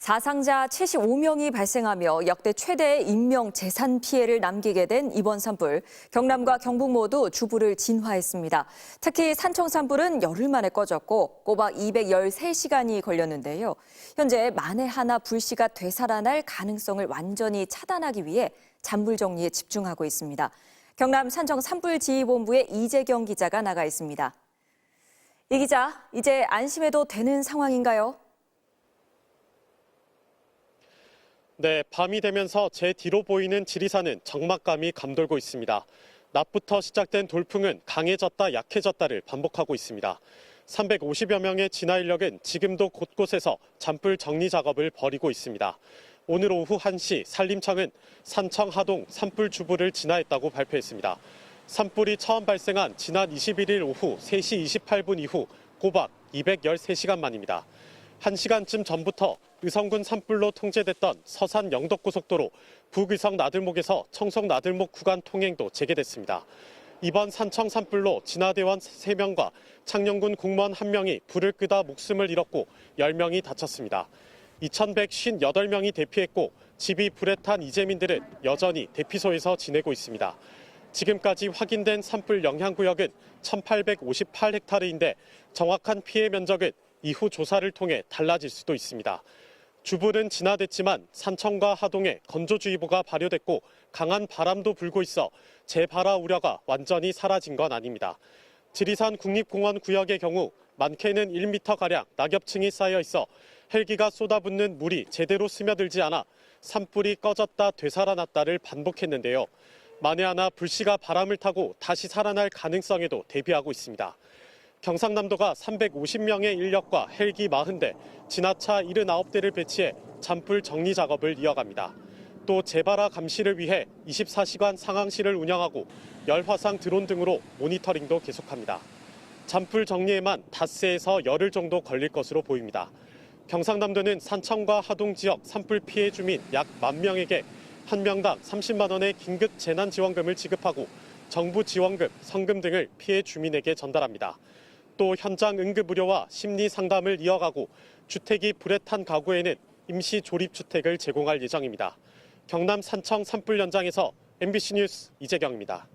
사상자 75명이 발생하며 역대 최대의 인명 재산 피해를 남기게 된 이번 산불. 경남과 경북 모두 주부를 진화했습니다. 특히 산청 산불은 열흘 만에 꺼졌고 꼬박 213시간이 걸렸는데요. 현재 만에 하나 불씨가 되살아날 가능성을 완전히 차단하기 위해 잔불 정리에 집중하고 있습니다. 경남 산청 산불지휘본부의 이재경 기자가 나가 있습니다. 이 기자, 이제 안심해도 되는 상황인가요? 네, 밤이 되면서 제 뒤로 보이는 지리산은 적막감이 감돌고 있습니다. 낮부터 시작된 돌풍은 강해졌다 약해졌다를 반복하고 있습니다. 350여 명의 진화 인력은 지금도 곳곳에서 잔불 정리 작업을 벌이고 있습니다. 오늘 오후 1시 산림청은 산청 하동 산불 주부를 진화했다고 발표했습니다. 산불이 처음 발생한 지난 21일 오후 3시 28분 이후 꼬박 213시간 만입니다. 1시간쯤 전부터 의성군 산불로 통제됐던 서산 영덕고속도로 북의성 나들목에서 청송 나들목 구간 통행도 재개됐습니다. 이번 산청 산불로 진화대원 3명과 창녕군 공무원 1명이 불을 끄다 목숨을 잃었고 10명이 다쳤습니다. 2,158명이 대피했고 집이 불에 탄 이재민들은 여전히 대피소에서 지내고 있습니다. 지금까지 확인된 산불 영향구역은 1,858헥타르인데 정확한 피해 면적은 이후 조사를 통해 달라질 수도 있습니다. 주불은 진화됐지만 산청과 하동에 건조주의보가 발효됐고 강한 바람도 불고 있어 재발화 우려가 완전히 사라진 건 아닙니다. 지리산 국립공원 구역의 경우 많게는 1m가량 낙엽층이 쌓여 있어 헬기가 쏟아붓는 물이 제대로 스며들지 않아 산불이 꺼졌다 되살아났다를 반복했는데요. 만에 하나 불씨가 바람을 타고 다시 살아날 가능성에도 대비하고 있습니다. 경상남도가 350명의 인력과 헬기 40대, 진화차 79대를 배치해 잔불 정리 작업을 이어갑니다. 또 재발화 감시를 위해 24시간 상황실을 운영하고 열화상 드론 등으로 모니터링도 계속합니다. 잔불 정리에만 닷새에서 열흘 정도 걸릴 것으로 보입니다. 경상남도는 산청과 하동 지역 산불 피해 주민 약만 명에게 한 명당 30만 원의 긴급 재난 지원금을 지급하고 정부 지원금, 성금 등을 피해 주민에게 전달합니다. 또 현장 응급 의료와 심리 상담을 이어가고 주택이 불에 탄 가구에는 임시 조립 주택을 제공할 예정입니다. 경남 산청 산불 현장에서 MBC 뉴스 이재경입니다.